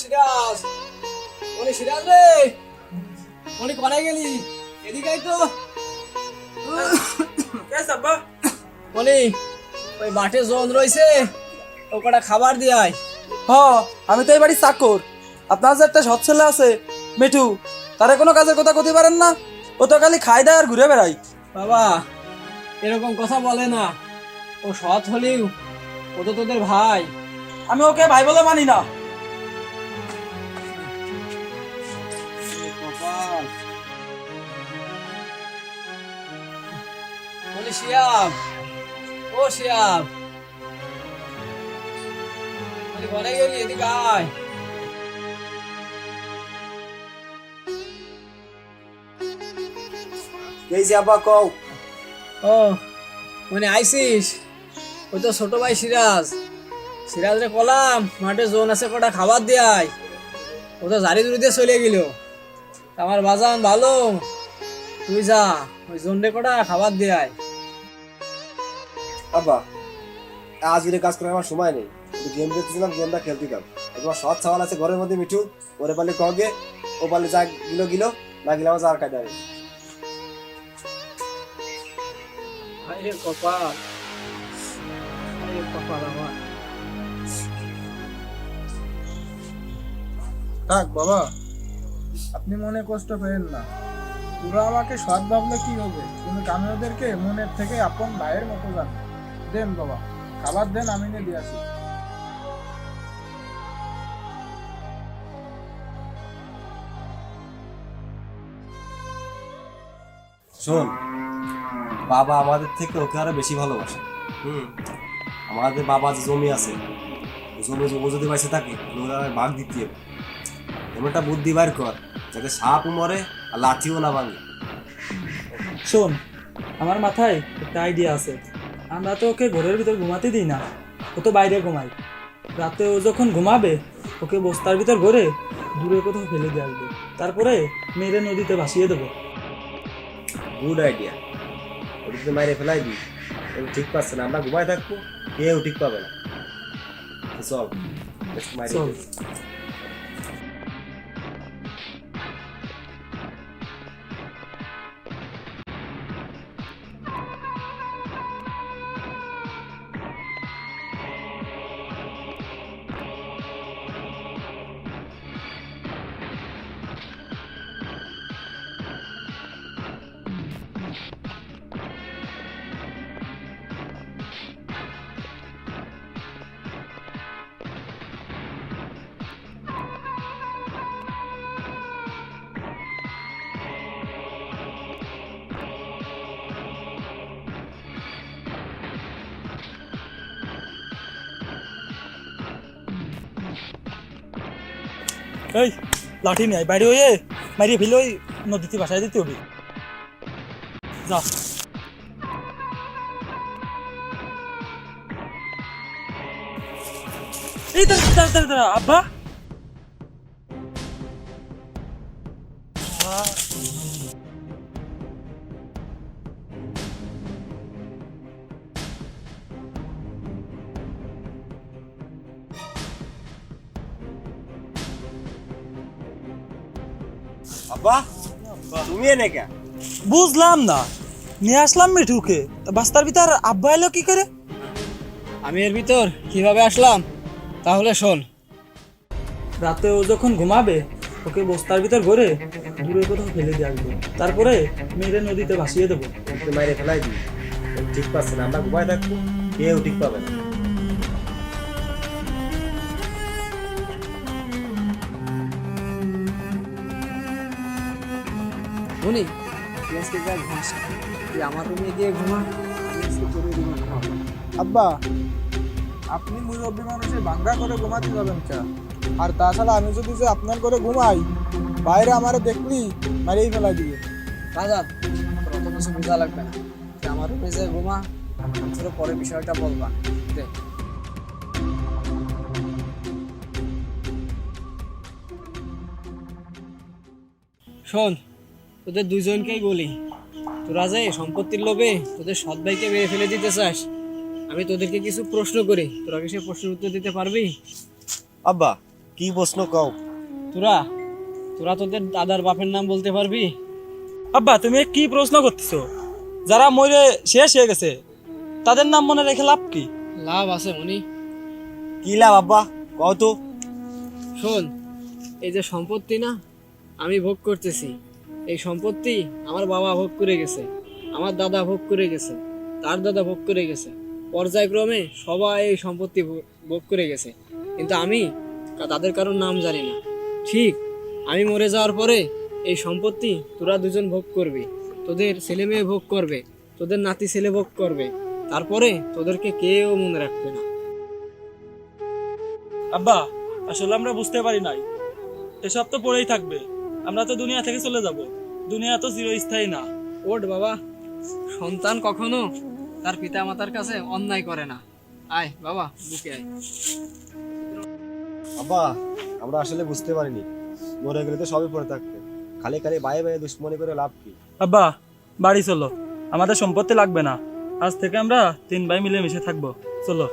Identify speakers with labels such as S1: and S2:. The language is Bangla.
S1: সিরাজ। ওরে সিরাজ রে। ওরে কোনে গেলি। এদিকে তো। বলি ওই মাঠে জোন রয়েছে। ও কটা খাবার
S2: হ আমি তো এই বাড়ির চাকর। আপনার যে একটা সৎ ছেলে আছে মিঠু তারে কোনো কাজের কথা কতে পারেন না। ও তো খালি খাই দেয় আর ঘুরে বেড়াই
S1: বাবা এরকম কথা বলে না। ও সৎ হলেও ও তো তোদের ভাই।
S2: আমি ওকে ভাই বলে মানি না।
S1: বলি শিয়াব ও শিয়াব বলি ঘরে গেলি এদিকে আয়
S3: এই যে আব্বা কও
S1: ও মানে আইসিস? ওই তো ছোট ভাই সিরাজ। সিরাজ কলাম মাঠে জোন আছে কটা খাবার দিয়ে ও তো জারি জুড়ি দিয়ে চলে গেল। আমার বাজান ভালো। তুই যা ওই জোন রে কটা খাবার দিয়ে আয়।
S3: আব্বা আজ ভিডিও কাজ করার আমার সময় নেই। গেম দেখতেছিলাম গেমটা খেলতে দাম তোমার সৎ সওয়াল আছে ঘরের মধ্যে মিঠু। ওরে পারলে কগে ও পারলে যা গিলো গিলো। না গিলে আমার যার কাজ
S1: আরে কপাল। আরে কপাল আমার।
S4: থাক বাবা। আপনি মনে কষ্ট পেয়েন না। ওরা আমাকে সৎ ভাবলে কি হবে? কিন্তু আমি ওদেরকে মনের থেকে আপন ভাইয়ের মতো জানি। দেন বাবা খাবার দেন আমি নিয়ে দিয়ে আসি
S3: শোন বাবা আমাদের থেকে ওকে আরও বেশি ভালোবাসে। হুম। আমাদের বাবা যে জমি আছে জমি ও যদি বাইসে থাকে ওরা ভাগ দিতে হবে। একটা বুদ্ধি বার কর যাতে সাপও মরে আর লাঠিও না ভাঙে।
S2: শোন আমার মাথায় একটা আইডিয়া আছে। আমরা তো ওকে ঘরের ভিতর ঘুমাতে দিই না ও তো বাইরে ঘুমাই রাতে ও যখন ঘুমাবে ওকে বস্তার ভিতর ঘরে দূরে কোথাও ফেলে দিয়ে আসবে। তারপরে মেরে নদীতে ভাসিয়ে দেবো।
S3: গুড আইডিয়া যদি মাইরে ফেলাই দিই ও ঠিক পাচ্ছে না আমরা ঘুমায় থাকব কেউ ঠিক পাবে না। চল মাইরে
S2: এই, লাঠি নেই বাইরে হয়ে মারিয়ে ফেলে ওই নদীতে ভাসায় দিতে হবে। যা। এই দাঁড়া দাঁড়া দাঁড়া, আব্বা।
S3: আব্বা তুমি এনে কে?
S2: বুঝলাম না। নিয়ে আসলাম মিঠুকে তা বাস্তার ভিতর আব্বা এলো কি করে?
S1: আমি এর ভিতর কীভাবে আসলাম? তাহলে শোন।
S2: রাতে ও যখন ঘুমাবে ওকে বস্তার ভিতর ঘরে দূরে কোথাও ফেলে দিয়ে আসবে। তারপরে মেরে নদীতে ভাসিয়ে দেবো।
S3: মাইরে ফেলাই দিই ঠিক পাচ্ছে না আমরা ঘুমায় থাকব। কেউ ঠিক পাবে না।
S1: তুই আজকে যা ঘুমাস। তুই আমার রুমে গিয়ে ঘুমা আমি আজকে তোর রুমে ঘুমাবো
S4: আব্বা আপনি মুরব্বী মানুষের ভাঙ্গা করে ঘুমাতে যাবেন কে? আর তাছাড়া আমি যদি যে আপনার করে ঘুমাই বাইরে আমার দেখলি মারিয়ে ফেলা দিয়ে
S1: বাজার তোর অত কিছু বোঝা লাগবে না। তুই আমার রুমে যে ঘুমা তোর পরে বিষয়টা বলবা। দে। শোন তোদের দুইজনকেই বলি। তোরা যে সম্পত্তির লোভে তোদের সৎ ভাইকে মেরে ফেলে দিতে চাস আমি তোদেরকে কিছু প্রশ্ন করি। তোরা কি সে প্রশ্নের উত্তর দিতে পারবি?
S3: আব্বা কি প্রশ্ন কও?
S1: তোরা তোরা তোদের দাদার বাপের নাম বলতে পারবি?
S2: আব্বা তুমি কি প্রশ্ন করতেছো? যারা মরে শেষ হয়ে গেছে তাদের নাম মনে রেখে লাভ কি?
S1: লাভ আছে মনি।
S3: কি লাভ আব্বা? কও তো।
S1: শোন এই যে সম্পত্তি না আমি ভোগ করতেছি। এই সম্পত্তি আমার বাবা ভোগ করে গেছে, আমার দাদা ভোগ করে গেছে, তার দাদা ভোগ করে গেছে। পর্যায়ক্রমে সবাই এই সম্পত্তি ভোগ করে গেছে। কিন্তু আমি তাদের কারোর নাম জানি না। ঠিক, আমি মরে যাওয়ার পরে এই সম্পত্তি তোরা দুজন ভোগ করবি। তোদের ছেলে মেয়ে ভোগ করবে, তোদের নাতি ছেলে ভোগ করবে। তারপরে তোদেরকে কেউ মনে রাখবে না।
S2: আব্বা, আসলে আমরা বুঝতে পারি নাই। এসব তো পড়েই থাকবে। আমরা তো দুনিয়া থেকে চলে যাব। দুনিয়া তো চিরস্থায়ী না।
S1: ওঠ বাবা। সন্তান কখনো তার পিতা মাতার কাছে অন্যায় করে না। আয় বাবা বুকে আয়।
S3: আব্বা আমরা আসলে বুঝতে পারিনি। মরে গেলে তো সবই পড়ে থাকবে। খালি খালি বাইরে বাইরে দুশ্মনী করে লাভ কি?
S2: আব্বা বাড়ি চলো। আমাদের সম্পত্তি লাগবে না। আজ থেকে আমরা তিন ভাই মিলে মিশে থাকব। চলো।